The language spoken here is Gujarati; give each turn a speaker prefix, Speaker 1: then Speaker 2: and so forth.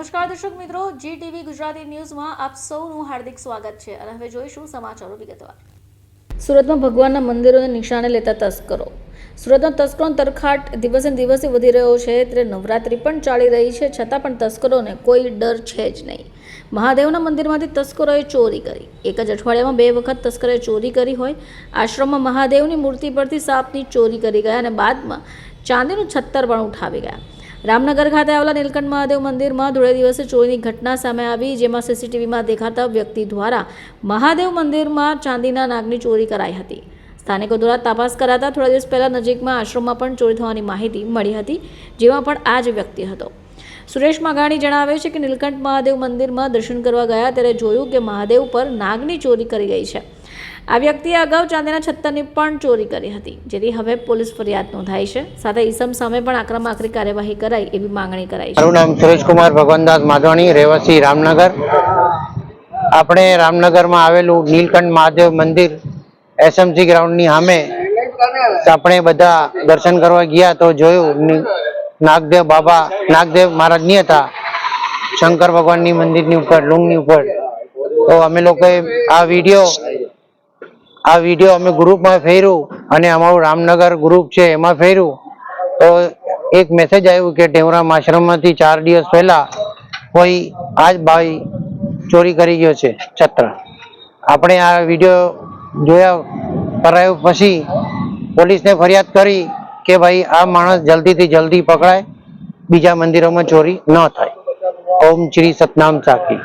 Speaker 1: નમસ્કાર દર્શક મિત્રો જી ટીવી ગુજરાતી ન્યૂઝમાં આપ સૌનું હાર્દિક સ્વાગત છે અને હવે જોઈશું સમાચારો વિગતવાર. સુરતમાં ભગવાનના મંદિરોને નિશાને લેતા તસ્કરો. સુરતનો તસ્કરોનો તરખાટ દિવસે દિવસે વધી રહ્યો છે, ત્યારે નવરાત્રી પણ ચાલી રહી છે, છતાં પણ તસ્કરોને કોઈ ડર છે જ નહીં. મહાદેવના મંદિરમાંથી તસ્કરોએ ચોરી કરી. એક જ અઠવાડિયામાં બે વખત તસ્કરોએ ચોરી કરી હોય. આશ્રમમાં મહાદેવની મૂર્તિ પરથી સાપની ચોરી કરી ગયા અને બાદમાં ચાંદીનું છત્તર પણ ઉઠાવી ગયા. રામનગર ખાતે આવેલા નીલકંઠ મહાદેવ મંદિરમાં ધોળે દિવસે ચોરીની ઘટના સામે આવી, જેમાં સીસીટીવીમાં દેખાતા વ્યક્તિ દ્વારા મહાદેવ મંદિરમાં ચાંદીના નાગની ચોરી કરાઈ હતી. સ્થાનિકો દ્વારા તપાસ કરાતા થોડા દિવસ પહેલાં નજીકમાં આશ્રમમાં પણ ચોરી થવાની માહિતી મળી હતી, જેમાં પણ આ જ વ્યક્તિ હતો. સુરેશ મઘાણી જણાવે છે કે નીલકંઠ મહાદેવ મંદિરમાં દર્શન કરવા ગયા ત્યારે જોયું કે મહાદેવ પર નાગની ચોરી કરી ગઈ છે. આ વ્યક્તિએ અગાઉ ચાંદીના છત્તરની પણ ચોરી કરી હતી, જેથી હવે પોલીસ ફરિયાદ નોંધાઈ છે. સાથે ઈસમ સામે પણ આક્રમ આકરી કાર્યવાહી કરાય એવી માંગણી કરાઈ છે.
Speaker 2: મારું નામ સુરેશકુમાર ભગવાનદાસ માધવાણી, રહેવાસી રામનગર. આપણે રામનગરમાં આવેલું નીલકંઠ મહાદેવ મંદિર એસએમસી ગ્રાઉન્ડની સામે આપણે બધા દર્શન કરવા ગયા તો જોયું નાગદેવ બાબા, નાગદેવ મહારાજની હતા. શંકર ભગવાનની મંદિરની ઉપર, લુંગની ઉપર. તો અમે લોકોએ આ વીડિયો આ વીડિયો અમે ગ્રુપમાં ફેર્યું અને અમારું રામનગર ગ્રુપ છે એમાં ફેર્યું. તો એક મેસેજ આવ્યું કે ટેવરામ આશ્રમમાંથી ચાર દિવસ પહેલા કોઈ આજ ભાઈ ચોરી કરી ગયો છે છત્ર. આપણે આ વીડિયો જોયા કરાયો પછી પોલીસને ફરિયાદ કરી કે ભાઈ આ માણસ જલ્દીથી જલ્દી પકડાય, બીજા મંદિરોમાં ચોરી ન થાય. ઓમ શ્રી સતનામ સાખી.